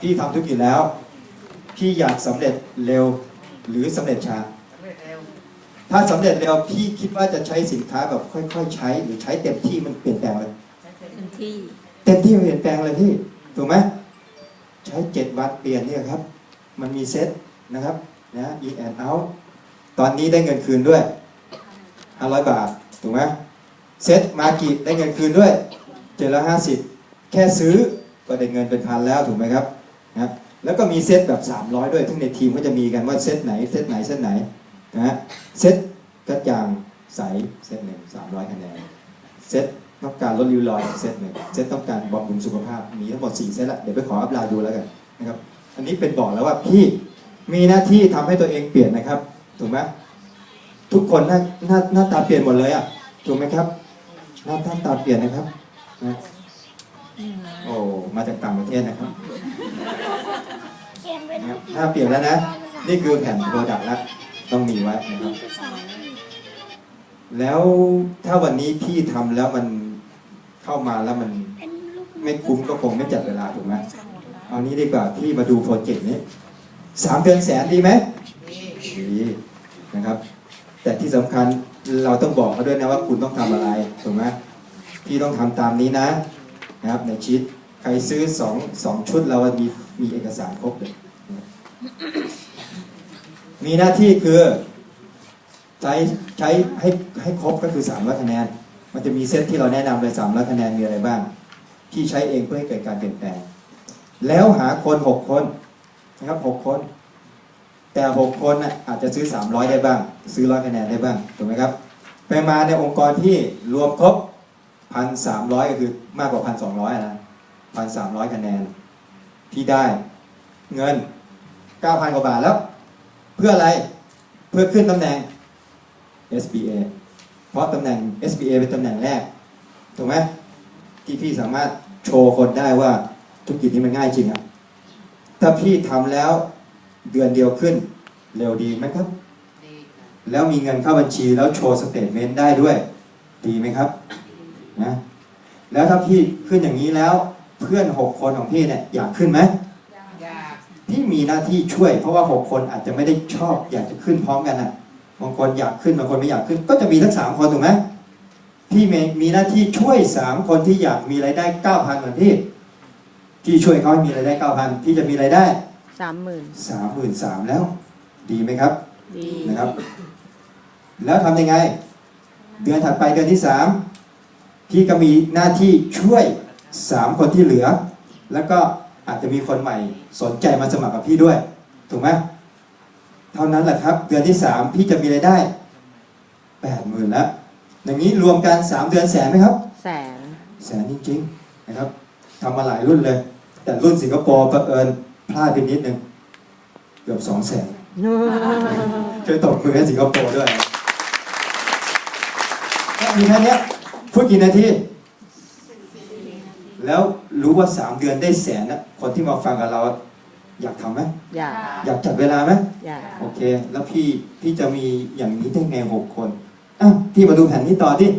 พี่ทำธุรกิจแล้ว พี่อยากสำเร็จเร็วหรือสำเร็จช้า สำเร็จเร็วถ้าสำเร็จเร็วพี่คิดว่าจะใช้สินค้าแบบค่อยๆ ใช้ หรือใช้เต็มที่มันเปลี่ยนแปลงเลยใช้เต็มพื้นที่เต็มที่มันเปลี่ยนแปลงเลยพี่ถูกไหมใช้เจ็ดวันเปลี่ยนเนี่ยครับ มันมีเซ็ตนะครับนะ in and out ตอนนี้ได้เงินคืนด้วย500บาทถูกไหมเซ็ตมากิได้เงินคืนด้วย750แค่ซื้อก็ได้เงินเป็นพันแล้วถูกไหมครับ นะแล้วก็มีเซตแบบ 300 ด้วยซึ่งในทีมก็จะมีกันว่าเซตไหนเซตไหนเซตไหนนะฮะเซตกระจ่างใสเซตหนึ่ง300คะแนนเซตต้องการลดริ้วรอยเซตหนึ่งเซตต้องการบำรุงสุขภาพมีทั้งหมด4เซตละเดี๋ยวไปขออัพลน์ดูแล้วกันนะครับอันนี้เป็นบอกแล้วว่าพี่มีหน้าที่ทำให้ตัวเองเปลี่ยนนะครับถูกไหมทุกคนหน้าหน้าหน้าตาเปลี่ยนหมดเลยอะถูกไหมครับหน้าหน้าตาเปลี่ยนนะครับนะ โอ้มาจากต่างประเทศนะครับนะครับหน้าเปลี่ยนแล้วนะ นี่คือแผ่นโปรดักต์แล้วต้องมีไว้นะครับ แล้วถ้าวันนี้พี่ทำแล้วมันเข้ามาแล้วมันไม่คุ้มก็คงไม่จัดเวลาถูกไหมเอานี้ดีกว่าพี่มาดูโปรเจกต์นี้สามเดือนแสนดีไหมดีดีนะครับ แต่ที่สำคัญเราต้องบอกเขาด้วยนะว่าคุณต้องทำอะไรถูกไหมพี่ต้องทำตามนี้นะ นะครับในชีตใครซื้อสองสองชุดเรามีมีเอกสารครบเลยมีหน้าที่คือใช้ใช้ให้ให้ครบก็คือ300คะแนน มันจะมีเซตที่เราแนะนำเลย300คะแนนมีอะไรบ้าง ที่ใช้เองเพื่อให้เกิดการเปลี่ยนแปลง แล้วหาคน 6 คนนะครับ 6 คน แต่ 6 คนน่ะอาจจะซื้อ 300 ได้บ้าง ซื้อร้อยคะแนนได้บ้าง ถูกไหมครับ ไปมาในองค์กรที่รวมครบ 1,300ก็คือมากกว่า1,200นะ1,300คะแนน ที่ได้เงิน9,000กว่าบาทแล้ว เพื่ออะไรเพื่อขึ้นตำแหน่ง SBA เพราะตำแหน่ง SBA เป็นตำแหน่งแรกถูกไหมที่พี่สามารถโชว์คนได้ว่าธุรกิจนี้มันง่ายจริงอะถ้าพี่ทำแล้วเดือนเดียวขึ้น เร็วดีไหมครับดีค่ะแล้วมีเงินเข้าบัญชีแล้วโชว์สเตทเมนต์ได้ด้วย ดีไหมครับ นะแล้วถ้าพี่ขึ้นอย่างนี้แล้ว เพื่อน6คนของพี่เนี่ยอยากขึ้นไหมอยากพี่มีหน้าที่ช่วย เพราะว่า6คนอาจจะไม่ได้ชอบ อยากจะขึ้นพร้อมกันอะบางคนอยากขึ้นบางคนไม่อยากขึ้น ก็จะมีทั้งสามคนถูกไหมพี่มีมีหน้าที่ช่วยสามคนที่อยากมีรายได้เก้าพันเหมือนพี่พี่ช่วยเขาให้มีรายได้เก้าพันพี่จะมีรายได้สามหมื่นสามหมื่นสามแล้ว ดีไหมครับ ดีนะครับ แล้วทำยังไง เดือนถัดไปเดือนที่สาม พี่ก็มีหน้าที่ช่วยสามคนที่เหลือ แล้วก็อาจจะมีคนใหม่สนใจมาสมัครกับพี่ด้วย ถูกไหมเท่านั้นแหละครับ เดือนที่สามพี่จะมีรายได้แปดหมื่นแล้วอย่างนี้รวมกันสามเดือนแสนไหมครับ แสน แสนจริงๆนะครับทำมาหลายรุ่นเลย แต่รุ่นสิงคโปร์ประเผอิญพลาดไปนิดนึงเกือบสองแสนช่วยตบมือให้สิงคโปร์ด้วยแค่มีแค่เนี้ ยพูดกี่นาที แล้วรู้ว่าสามเดือนได้แสนนะคนที่มาฟังกับเรา อยากทำไหมอยากอยากจัดเวลาไหมอยากโอเค แล้วพี่พี่จะมีอย่างนี้ได้ไงหกคนอะพี่มาดูแผนนี้ต่อที่